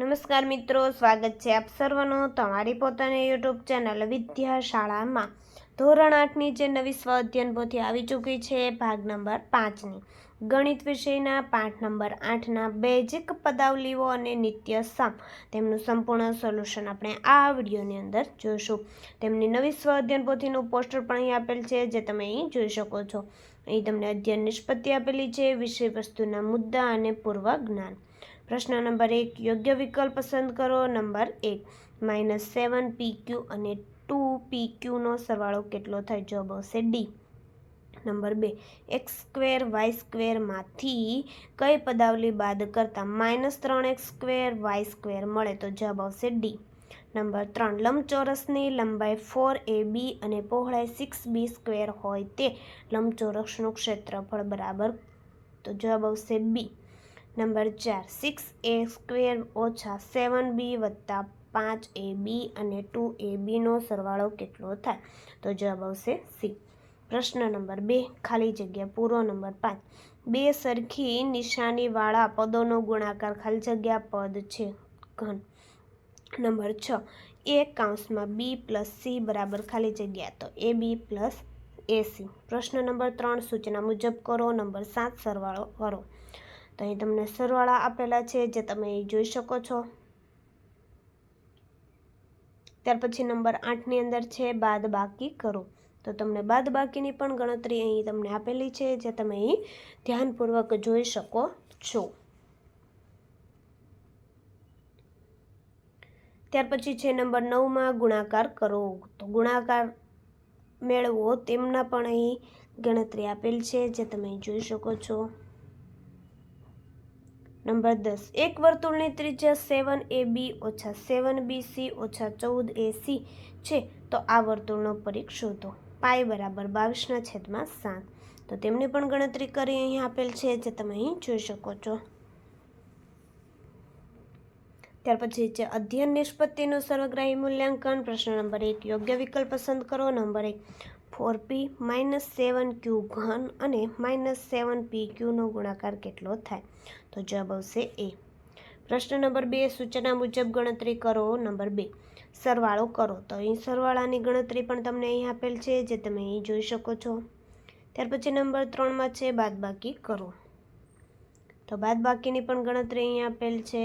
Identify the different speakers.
Speaker 1: નમસ્કાર મિત્રો, સ્વાગત છે આપ સર્વનું તમારી પોતાની યુટ્યુબ ચેનલ વિદ્યાશાળામાં. ધોરણ આઠની જે નવી સ્વ અધ્યયન પોથી આવી ચૂકી છે ભાગ નંબર પાંચની. ગણિત વિષયના પાઠ નંબર આઠના બેઝિક પદાવલીઓ અને નિત્ય સામ. તેમનું સંપૂર્ણ સોલ્યુશન આપણે આ વિડીયોની અંદર જોઈશું. તેમની નવી સ્વ અધ્યયન પોથીનું પોસ્ટર પણ અહીં આપેલ છે, જે તમે અહીં જોઈ શકો છો. અહીં તમને અધ્યયન નિષ્પત્તિ આપેલી છે વિષય વસ્તુના મુદ્દા અને પૂર્વ જ્ઞાન પ્રશ્ન નંબર એક, યોગ્ય વિકલ્પ પસંદ કરો. નંબર એક, માઇનસ સેવન પી ક્યુ અને ટુ પી ક્યુનો સરવાળો કેટલો થાય? જવાબ આવશે ડી. નંબર બે, એક્સ સ્ક્વેર વાય સ્ક્વેરમાંથી કઈ પદાવલી બાદ કરતાં માઇનસ ત્રણ એક્સ સ્ક્વેર વાય સ્ક્વેર મળે તો જવાબ આવશે ડી. નંબર ત્રણ, લંબચોરસની લંબાઈ ફોર એ બી અને પહોળાઈ સિક્સ બી સ્ક્વેર હોય તે લંબચોરસનું ક્ષેત્રફળ બરાબર તો જવાબ આવશે બી. નંબર ચાર સિક્સ એ સ્ક્વેર ઓછા સેવન બી વત્તા પાંચ એ બી અને ટુ એ બીનો સરવાળો કેટલો થાય? તો જવાબ આવશે સી પ્રશ્ન નંબર બે, ખાલી જગ્યા પૂરો. નંબર પાંચ, બે સરખી નિશાનીવાળા પદોનો ગુણાકાર ખાલી જગ્યા પદ છે ઘન. નંબર છ એ કાઉન્સમાં બી પ્લસ સી બરાબર ખાલી જગ્યા, તો એ બી પ્લસ એસી પ્રશ્ન નંબર ત્રણ, સૂચના મુજબ કરો. નંબર સાત, સરવાળો કરો. તો અહીં તમને સરવાળા આપેલા છે, જે તમે જોઈ શકો છો. ત્યાર પછી નંબર આઠની અંદર છે બાદ બાકી કરો. તો તમને બાદ બાકીની પણ ગણતરી અહીં તમને આપેલી છે, જે તમે અહીં ધ્યાનપૂર્વક જોઈ શકો છો. ત્યાર પછી છે, નંબર નવમાં ગુણાકાર કરો. તો ગુણાકાર મેળવો, તેમના પણ અહીં ગણતરી આપેલ છે, જે તમે જોઈ શકો છો. નંબર દસ. એક વર્તુળની ત્રિજ્યા સેવન એ બી ઓછા સેવન બી સી ઓછા ચૌદ એ સી છે. તો આ વર્તુળનો પરિઘ શોધો. પાય બરાબર બાવીસના છેદમાં સાત. તો તેમની પણ ગણતરી કરી અહીં આપેલ છે, જે તમે અહીં જોઈ શકો છો. ત્યાર પછી છે અધ્યયન નિષ્પત્તિનું સર્વગ્રાહી મૂલ્યાંકન, પ્રશ્ન નંબર એક, યોગ્ય વિકલ્પ પસંદ કરો. નંબર એક four P minus seven Q ઘન અને માઇનસ સેવન પી ક્યુનો ગુણાકાર કેટલો થાય? તો જવાબ આવશે એ પ્રશ્ન નંબર બે, સૂચના મુજબ ગણતરી કરો. નંબર બે, સરવાળો કરો. તો અહીં સરવાળાની ગણતરી પણ તમને અહીં આપેલ છે, જે તમે અહીં જોઈ શકો છો. ત્યાર પછી નંબર ત્રણમાં છે, બાદબાકી કરો. તો બાદબાકીની પણ ગણતરી અહીં આપેલ છે.